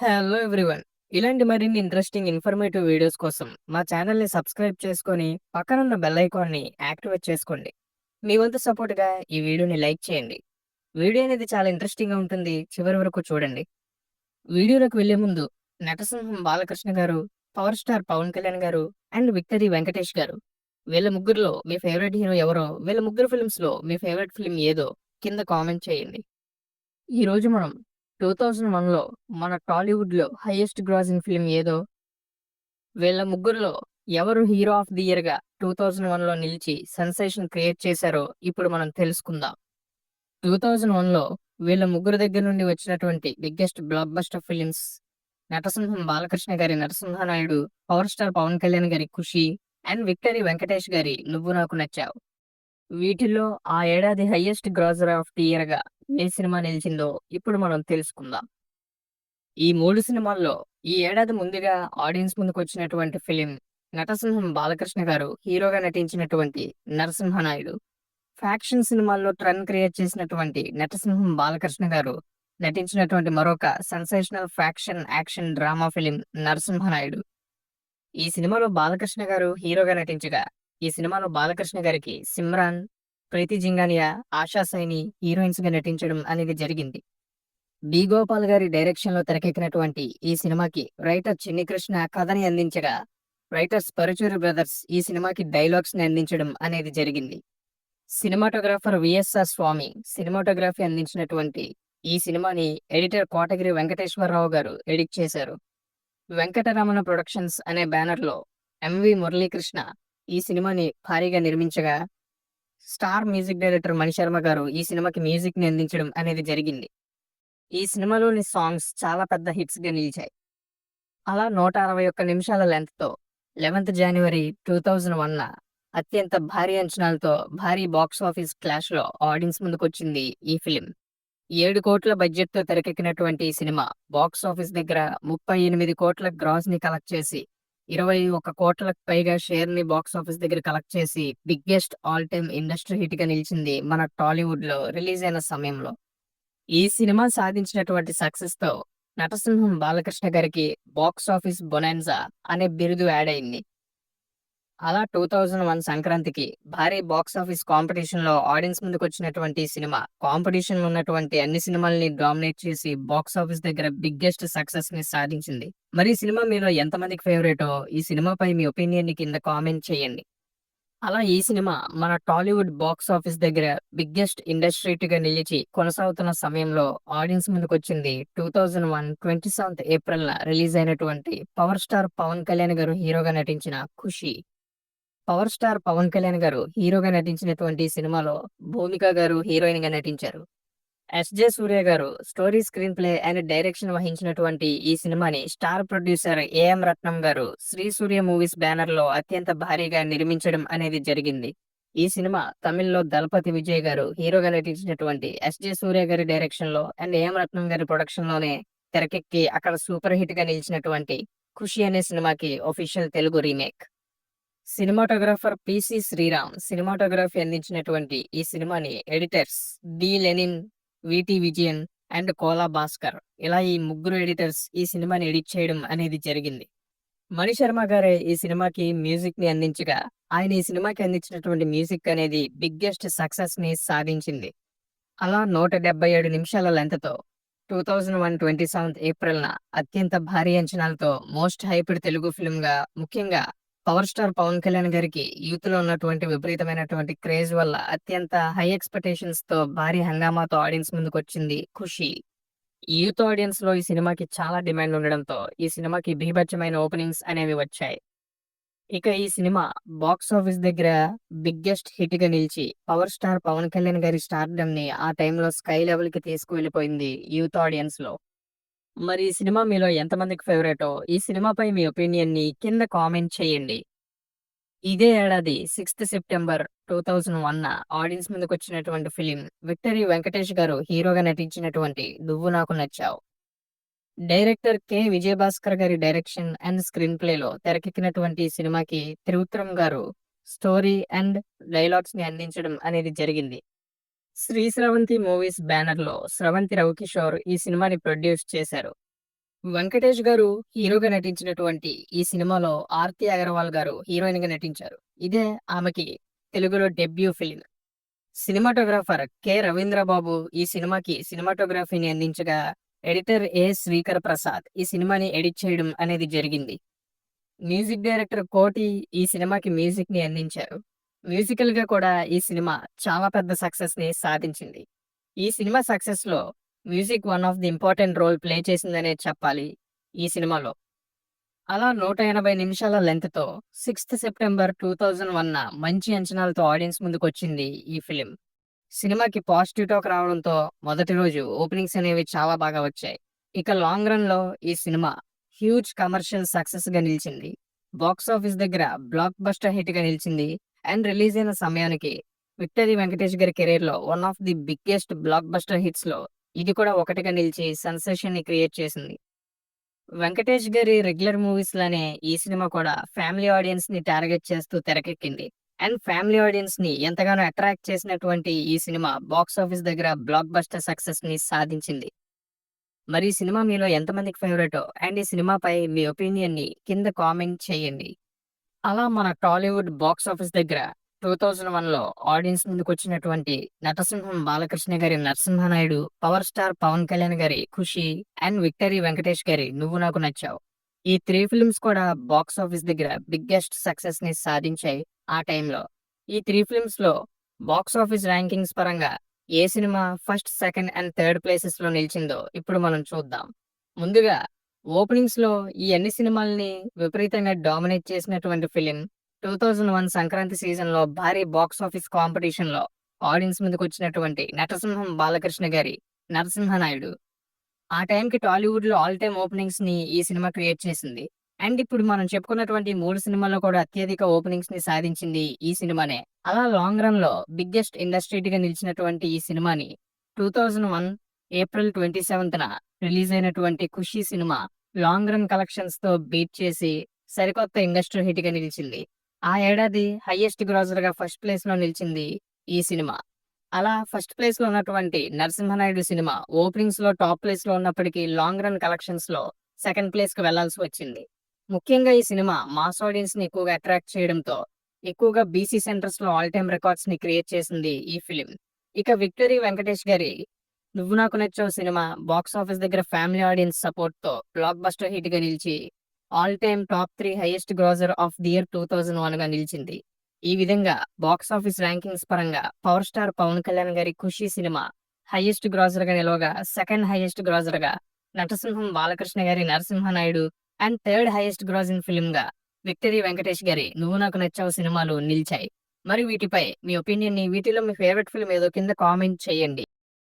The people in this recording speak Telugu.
హలో ఎవ్రీవన్ ఇలాంటి మరిన్ని ఇంట్రెస్టింగ్ ఇన్ఫర్మేటివ్ వీడియోస్ కోసం మా ఛానల్ని సబ్స్క్రైబ్ చేసుకొని పక్కనున్న బెల్ ఐకాన్ని యాక్టివేట్ చేసుకోండి. మీ వంతు సపోర్ట్గా ఈ వీడియోని లైక్ చేయండి. వీడియో అనేది చాలా ఇంట్రెస్టింగ్గా ఉంటుంది. చివరి వరకు చూడండి. వీడియోలోకి వెళ్ళే ముందు నటసింహం బాలకృష్ణ గారు పవర్ స్టార్ పవన్ కళ్యాణ్ గారు అండ్ విక్టరీ వెంకటేష్ గారు. వీళ్ళ ముగ్గురులో మీ ఫేవరెట్ హీరో ఎవరో వీళ్ళ ముగ్గురు ఫిల్మ్స్లో మీ ఫేవరెట్ ఫిల్మ్ ఏదో కింద కామెంట్ చేయండి. ఈ రోజు మనం టూ థౌజండ్ వన్లో మన టాలీవుడ్లో హైయెస్ట్ గ్రాసింగ్ ఫిల్మ్ ఏదో. వీళ్ళ ముగ్గురులో ఎవరు హీరో ఆఫ్ ది ఇయర్గా టూ థౌజండ్ వన్లో నిలిచి సెన్సేషన్ క్రియేట్ చేశారో ఇప్పుడు మనం తెలుసుకుందాం. టూ థౌజండ్ వన్లో వీళ్ళ ముగ్గురు దగ్గర నుండి వచ్చినటువంటి బిగ్గెస్ట్ బ్లాక్ బస్టర్ ఫిలిమ్స్ నటసింహం బాలకృష్ణ గారి నరసింహనాయుడు పవర్ స్టార్ పవన్ కళ్యాణ్ గారి ఖుషి అండ్ విక్టరీ వెంకటేష్ గారి నువ్వు నాకు నచ్చావు. వీటిల్లో ఆ ఏడాది హైయెస్ట్ గ్రాజర్ ఆఫ్ ది ఇయర్గా ఏ సినిమా నిలిచిందో ఇప్పుడు మనం తెలుసుకుందాం. ఈ మూడు సినిమాల్లో ఈ ఏడాది ముందుగా ఆడియన్స్ ముందుకు వచ్చినటువంటి ఫిలిం నటసింహం బాలకృష్ణ గారు హీరోగా నటించినటువంటి నరసింహనాయుడు. ఫ్యాక్షన్ సినిమాల్లో ట్రెండ్ క్రియేట్ చేసినటువంటి నటసింహం బాలకృష్ణ గారు నటించినటువంటి మరొక sensational faction action drama film Narasimha Naidu. ఈ సినిమాలో బాలకృష్ణ గారు హీరోగా నటించగా ఈ సినిమాలో బాలకృష్ణ గారికి సిమ్రాన్ ప్రీతి జింగానియా ఆశా సైని హీరోయిన్స్గా నటించడం అనేది జరిగింది. బి. గోపాల్ గారి డైరెక్షన్లో తెరకెక్కినటువంటి ఈ సినిమాకి రైటర్ చిన్ని కృష్ణ కథని అందించగా రైటర్స్ పరుచూరి బ్రదర్స్ ఈ సినిమాకి డైలాగ్స్ని అందించడం అనేది జరిగింది. సినిమాటోగ్రాఫర్ విఎస్ఆర్ స్వామి సినిమాటోగ్రఫీ అందించినటువంటి ఈ సినిమాని ఎడిటర్ కోటగిరి వెంకటేశ్వరరావు గారు ఎడిట్ చేశారు. వెంకటరమణ ప్రొడక్షన్స్ అనే బ్యానర్లో ఎంవి మురళీకృష్ణ ఈ సినిమాని భారీగా నిర్మించగా star music director Mani Sharma garu ఈ సినిమాకి మ్యూజిక్ని అందించడం అనేది జరిగింది. ఈ సినిమాలోని సాంగ్స్ చాలా పెద్ద హిట్స్గా నిలిచాయి. అలా నూట అరవై ఒక్క నిమిషాల లెంత్తో eleventh January two thousand one అత్యంత భారీ అంచనాలతో భారీ బాక్స్ ఆఫీస్ క్లాష్లో ఆడియన్స్ ముందుకొచ్చింది ఈ ఫిలిం. ఏడు కోట్ల బడ్జెట్తో తెరకెక్కినటువంటి ఈ సినిమా బాక్స్ ఆఫీస్ దగ్గర ముప్పై ఎనిమిది కోట్ల గ్రాస్ని కలెక్ట్ చేసి ఇరవై ఒక కోట్లకు పైగా షేర్ని బాక్స్ ఆఫీస్ దగ్గర కలెక్ట్ చేసి బిగ్గెస్ట్ ఆల్ టైమ్ ఇండస్ట్రీ హిట్గా నిలిచింది మన టాలీవుడ్లో రిలీజ్ అయిన సమయంలో. ఈ సినిమా సాధించినటువంటి సక్సెస్తో నటసింహం బాలకృష్ణ గారికి బాక్స్ ఆఫీస్ బొనాన్జా అనే బిరుదు యాడ్ అయింది. అలా టూ థౌజండ్ వన్ సంక్రాంతికి భారీ బాక్స్ ఆఫీస్ కాంపిటీషన్లో ఆడియన్స్ ముందుకు వచ్చినటువంటి సినిమా కాంపిటీషన్ ఉన్నటువంటి అన్ని సినిమాల్ని డామినేట్ చేసి బాక్స్ ఆఫీస్ దగ్గర బిగ్గెస్ట్ సక్సెస్ని సాధించింది. మరి సినిమా మీలో ఎంతమందికి ఫేవరెటో ఈ సినిమాపై మీ ఒపీనియన్ని కింద కామెంట్ చేయండి. అలా ఈ సినిమా మన టాలీవుడ్ బాక్స్ ఆఫీస్ దగ్గర బిగ్గెస్ట్ ఇండస్ట్రీ గా నిలిచి కొనసాగుతున్న సమయంలో ఆడియన్స్ ముందుకు వచ్చింది two thousand one twenty seventh April release అయినటువంటి పవర్ స్టార్ పవన్ కళ్యాణ్ గారు హీరోగా నటించిన ఖుషి. పవర్ స్టార్ పవన్ కళ్యాణ్ గారు హీరోగా నటించినటువంటి సినిమాలో భూమిక గారు హీరోయిన్గా నటించారు. ఎస్జే సూర్య గారు story screenplay and direction వహించినటువంటి ఈ సినిమాని స్టార్ ప్రొడ్యూసర్ ఏఎం రత్నం గారు శ్రీ సూర్య మూవీస్ బ్యానర్లో అత్యంత భారీగా నిర్మించడం అనేది జరిగింది. ఈ సినిమా తమిళ్ళో దళపతి విజయ్ గారు హీరోగా నటించినటువంటి ఎస్జే సూర్య గారి డైరెక్షన్లో అండ్ ఏఎం రత్నం గారి ప్రొడక్షన్లోనే తెరకెక్కి అక్కడ సూపర్ హిట్గా నిలిచినటువంటి ఖుషి అనే సినిమాకి official Telugu remake. Cinematographer P C Sriram cinematography అందించినటువంటి ఈ సినిమాని editors D. Lenin V T Vijayan and Kola Bhaskar ఇలా ఈ ముగ్గురు ఎడిటర్స్ ఈ సినిమాని ఎడిట్ చేయడం అనేది జరిగింది. మణి శర్మ గారే ఈ సినిమాకి మ్యూజిక్ని అందించగా ఆయన ఈ సినిమాకి అందించినటువంటి మ్యూజిక్ అనేది బిగ్గెస్ట్ సక్సెస్ని సాధించింది. అలా నూట డెబ్బై ఏడు నిమిషాల లెంతతో two thousand one twenty seventh April న అత్యంత భారీ అంచనాలతో మోస్ట్ హైప్డ్ తెలుగు ఫిల్మ్గా ముఖ్యంగా పవర్ స్టార్ పవన్ కళ్యాణ్ గారికి యూత్లో ఉన్నటువంటి విపరీతమైనటువంటి క్రేజ్ వల్ల అత్యంత హై ఎక్స్పెక్టేషన్స్తో భారీ హంగామాతో ఆడియన్స్ ముందుకు వచ్చింది ఖుషి. యూత్ ఆడియన్స్లో ఈ సినిమాకి చాలా డిమాండ్ ఉండడంతో ఈ సినిమాకి బీభత్సమైన ఓపెనింగ్స్ అనేవి వచ్చాయి. ఇక ఈ సినిమా బాక్స్ ఆఫీస్ దగ్గర బిగ్గెస్ట్ హిట్గా నిలిచి పవర్ స్టార్ పవన్ కళ్యాణ్ గారి స్టార్డమ్ని ఆ టైంలో స్కై లెవెల్కి తీసుకువెళ్ళిపోయింది యూత్ ఆడియన్స్లో. మరి ఈ సినిమా మీలో ఎంతమందికి ఫేవరెటో ఈ సినిమాపై మీ ఒపీనియన్ని కింద కామెంట్ చేయండి. ఇదే ఏడాది sixth September two thousand one audience ముందుకు వచ్చినటువంటి ఫిలిం విక్టరీ వెంకటేష్ గారు హీరోగా నటించినటువంటి నువ్వు నాకు నచ్చావు. Director K. విజయభాస్కర్ గారి డైరెక్షన్ అండ్ స్క్రీన్ ప్లేలో తెరకెక్కినటువంటి ఈ సినిమాకి త్రివిక్రమ్ గారు స్టోరీ అండ్ డైలాగ్స్ని అందించడం అనేది జరిగింది. శ్రీ స్రవంతి మూవీస్ బ్యానర్లో స్రవంతి రవికిషోర్ ఈ సినిమాని ప్రొడ్యూస్ చేశారు. వెంకటేష్ గారు హీరోగా నటించినటువంటి ఈ సినిమాలో ఆర్తి అగర్వాల్ గారు హీరోయిన్గా నటించారు. ఇదే ఆమెకి తెలుగులో debut film cinematographer K. Ravindrababu ఈ సినిమాకి సినిమాటోగ్రఫీని అందించగా ఎడిటర్ ఏ. శ్రీకర్ ప్రసాద్ ఈ సినిమాని ఎడిట్ చేయడం అనేది జరిగింది. మ్యూజిక్ డైరెక్టర్ కోటి ఈ సినిమాకి మ్యూజిక్ని అందించారు. మ్యూజికల్గా కూడా ఈ సినిమా చాలా పెద్ద సక్సెస్ని సాధించింది. ఈ సినిమా సక్సెస్లో music one of the important role play చేసిందనే చెప్పాలి ఈ సినిమాలో. అలా నూట ఎనభై నిమిషాల లెంత్తో sixth September two thousand one మంచి అంచనాలతో ఆడియన్స్ ముందుకు వచ్చింది ఈ ఫిలిం. సినిమాకి పాజిటివ్ టాక్ రావడంతో మొదటి రోజు ఓపెనింగ్స్ అనేవి చాలా బాగా వచ్చాయి. ఇక లాంగ్ రన్లో ఈ సినిమా హ్యూజ్ కమర్షియల్ సక్సెస్గా నిలిచింది. బాక్స్ ఆఫీస్ దగ్గర బ్లాక్ బస్టర్ హిట్గా నిలిచింది అండ్ రిలీజ్ అయిన సమయానికి విక్టరీ వెంకటేష్ గారి కెరీర్లో one of the biggest blockbuster హిట్స్లో ఇది కూడా ఒకటిగా నిలిచి సెన్సేషన్ని క్రియేట్ చేసింది. వెంకటేష్ గారి రెగ్యులర్ మూవీస్ లానే ఈ సినిమా కూడా ఫ్యామిలీ ఆడియన్స్ని టార్గెట్ చేస్తూ తెరకెక్కింది. అండ్ ఫ్యామిలీ ఆడియన్స్ని ఎంతగానో అట్రాక్ట్ చేసినటువంటి ఈ సినిమా బాక్స్ ఆఫీస్ దగ్గర బ్లాక్ బస్టర్ సక్సెస్ని సాధించింది. మరి ఈ సినిమా మీలో ఎంతమందికి ఫేవరెటో అండ్ ఈ సినిమాపై మీ ఒపీనియన్ని కింద కామెంట్ చేయండి. అలా మన టాలీవుడ్ బాక్స్ ఆఫీస్ దగ్గర టూ థౌజండ్ వన్లో ఆడియన్స్ ముందుకు వచ్చినటువంటి నటసింహం బాలకృష్ణ గారి నరసింహనాయుడు పవర్ స్టార్ పవన్ కళ్యాణ్ గారి ఖుషి అండ్ విక్టరీ వెంకటేష్ గారి నువ్వు నాకు నచ్చావు. ఈ త్రీ ఫిల్మ్స్ కూడా బాక్స్ ఆఫీస్ దగ్గర బిగ్గెస్ట్ సక్సెస్ని సాధించాయి ఆ టైంలో. ఈ త్రీ ఫిల్మ్స్లో బాక్స్ ఆఫీస్ ర్యాంకింగ్స్ పరంగా ఏ సినిమా ఫస్ట్ సెకండ్ అండ్ థర్డ్ ప్లేసెస్లో నిలిచిందో ఇప్పుడు మనం చూద్దాం. ముందుగా ఓపెనింగ్స్లో ఈ అన్ని సినిమాల్ని విపరీతంగా డామినేట్ చేసినటువంటి film two thousand one Sankranti సీజన్లో భారీ బాక్స్ ఆఫీస్ కాంపిటీషన్లో ఆడియన్స్ ముందుకు వచ్చినటువంటి నటసింహం బాలకృష్ణ గారి నరసింహనాయుడు. ఆ టైంకి టాలీవుడ్లో ఆల్ టైమ్ ఓపెనింగ్స్ని ఈ సినిమా క్రియేట్ చేసింది. అండ్ ఇప్పుడు మనం చెప్పుకున్నటువంటి మూడు సినిమాల్లో కూడా అత్యధిక ఓపెనింగ్స్ని సాధించింది ఈ సినిమానే. అలా లాంగ్ రన్లో బిగ్గెస్ట్ ఇండస్ట్రీ గా నిలిచినటువంటి ఈ సినిమాని two thousand one April twenty seventh release అయినటువంటి ఖుషీ సినిమా లాంగ్ రన్ కలెక్షన్స్తో బీట్ చేసి సరికొత్త ఇండస్ట్రీ హిట్గా నిలిచింది. ఆ ఏడాది హైయెస్ట్ గ్రాజర్గా ఫస్ట్ ప్లేస్లో నిలిచింది ఈ సినిమా. అలా ఫస్ట్ ప్లేస్లో ఉన్నటువంటి నరసింహనాయుడు సినిమా ఓపెనింగ్స్లో టాప్ ప్లేస్లో ఉన్నప్పటికీ లాంగ్ రన్ కలెక్షన్స్లో సెకండ్ ప్లేస్కు వెళ్ళాల్సి వచ్చింది. ముఖ్యంగా ఈ సినిమా మాస్ ఆడియన్స్ని ఎక్కువగా అట్రాక్ట్ చేయడంతో ఎక్కువగా బీసీ సెంటర్స్లో ఆల్ టైమ్ రికార్డ్స్ని క్రియేట్ చేసింది ఈ ఫిలిం. ఇక విక్టరీ వెంకటేష్ గారి నువ్వు నాకు నచ్చావు సినిమా. బాక్స్ ఆఫీస్ దగ్గర ఫ్యామిలీ ఆడియన్స్ సపోర్ట్తో బ్లాక్ బస్టర్ హిట్గా నిలిచి all time top three highest grosser of the year two thousand వన్గా నిలిచింది. ఈ విధంగా బాక్స్ ఆఫీస్ ర్యాంకింగ్స్ పరంగా పవర్ స్టార్ పవన్ కళ్యాణ్ గారి ఖుషి సినిమా హైయెస్ట్ గ్రాజర్గా నిలవగా సెకండ్ హైయెస్ట్ గ్రాజర్గా నటసింహం బాలకృష్ణ గారి Narasimha Naidu and third highest grossing ఫిల్మ్గా victory Venkatesh గారి నువ్వు నాకు నచ్చావు సినిమాలు నిలిచాయి. మరి వీటిపై మీ ఒపీనియన్ని వీటిలో మీ ఫేవరెట్ ఫిల్మ్ ఏదో కింద కామెంట్ చేయండి.